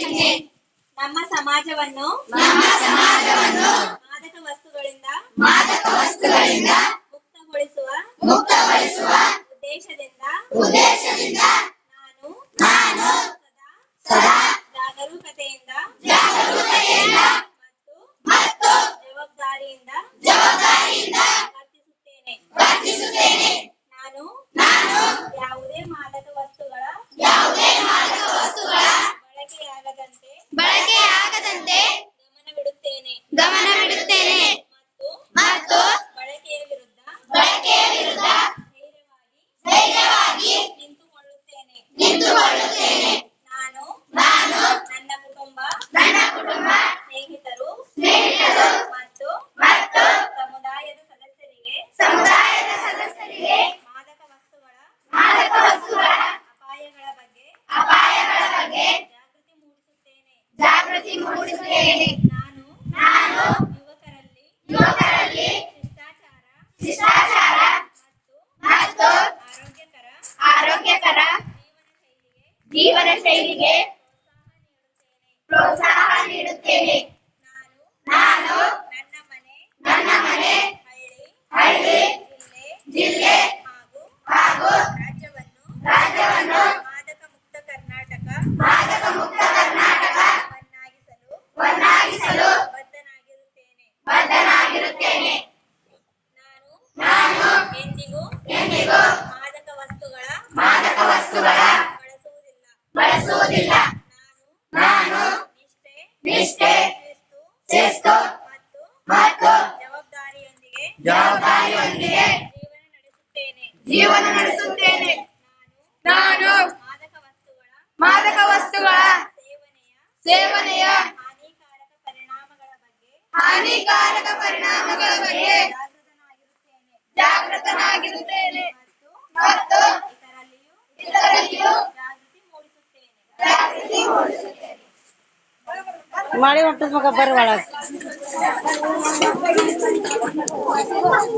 ನಮ್ಮ ಸಮಾಜವನ್ನು ಮಾದಕ ವಸ್ತುಗಳಿಂದ ಮಾದಕ ವಸ್ತುಗಳಿಂದ ಮುಕ್ತಗೊಳಿಸುವ ಮುಕ್ತಗೊಳಿಸುವ ಉದ್ದೇಶದಿಂದ ಉದ್ದೇಶದಿಂದ ನಾನು ನಾನು ಸದಾ ಜಾಗರೂಕತೆಯಿಂದ ಬಳಕೆಯಾಗದಂತೆ ಬಳಕೆಯಾಗದಂತೆ ಗಮನವಿಡುತ್ತೇನೆ ಗಮನವಿಡುತ್ತೇನೆ ಮತ್ತು ಮತ್ತು ಬಳಕೆಯ ವಿರುದ್ಧ ಬಳಕೆಯ ವಿರುದ್ಧ ಧೈರ್ಯವಾಗಿ ಧೈರ್ಯವಾಗಿ ನಿಂತುಕೊಳ್ಳುತ್ತೇನೆ ನಿಂತುಕೊಳ್ಳುತ್ತೇನೆ ನಾನು ನಾನು ನನ್ನ ಕುಟುಂಬ ನನ್ನ ಕುಟುಂಬ ಸ್ನೇಹಿತರು ಸ್ನೇಹಿತರು ಮತ್ತು ಮತ್ತು ಸಮುದಾಯದ ಸದಸ್ಯರಿಗೆ ಸಮುದಾಯದ ಸದಸ್ಯರಿಗೆ ಮಾದಕ ವಸ್ತುಗಳ ಮಾದಕ ವಸ್ತುಗಳ ಅಪಾಯಗಳ ಬಗ್ಗೆ ಅಪಾಯಗಳ ಬಗ್ಗೆ ಜಾಗೃತಿ ಮೂಡಿಸುತ್ತೇನೆ ಜಾಗೃತಿ ಮೂಡಿಸುತ್ತೇನೆ. ನಾನು ನಾನು ಯುವಕರಲ್ಲಿ ಯುವಕರಲ್ಲಿ ಶಿಷ್ಟಾಚಾರ ಶಿಷ್ಟಾಚಾರ ಮತ್ತು ಆರೋಗ್ಯಕರ ಆರೋಗ್ಯಕರ ಜೀವನ ಶೈಲಿಗೆ ಜೀವನ ಶೈಲಿಗೆ ಪ್ರೋತ್ಸಾಹ ನೀಡುತ್ತೇನೆ. ನಿಷ್ಠೆ ಶಿಸ್ತು ಮತ್ತು ಜವಾಬ್ದಾರಿಯೊಂದಿಗೆ ಜವಾಬ್ದಾರಿಯೊಂದಿಗೆ ಜೀವನ ನಡೆಸುತ್ತೇನೆ. ಜೀವನ ನಡೆಸುತ್ತೇನೆ ನಾನು ಮಾದಕ ವಸ್ತುಗಳ ಮಾದಕ ವಸ್ತುಗಳ ಸೇವನೆಯ ಸೇವನೆಯ ಹಾನಿಕಾರಕ ಪರಿಣಾಮಗಳ ಬಗ್ಗೆ ಹಾನಿಕಾರಕ ಪರಿಣಾಮಗಳ ಬಗ್ಗೆ ಜಾಗೃತನಾಗಿರುತ್ತೇನೆ ಜಾಗೃತನಾಗಿರುತ್ತೇನೆ ಮತ್ತು ಇದರಲ್ಲಿಯೂ ಇತರಲ್ಲಿಯೂ ಜಾಗೃತಿ ಮೂಡಿಸುತ್ತೇನೆ. ಜಾಗೃತಿ ಮೂಡಿಸುತ್ತೇನೆ. वाळे वाटत मग बरं वाळा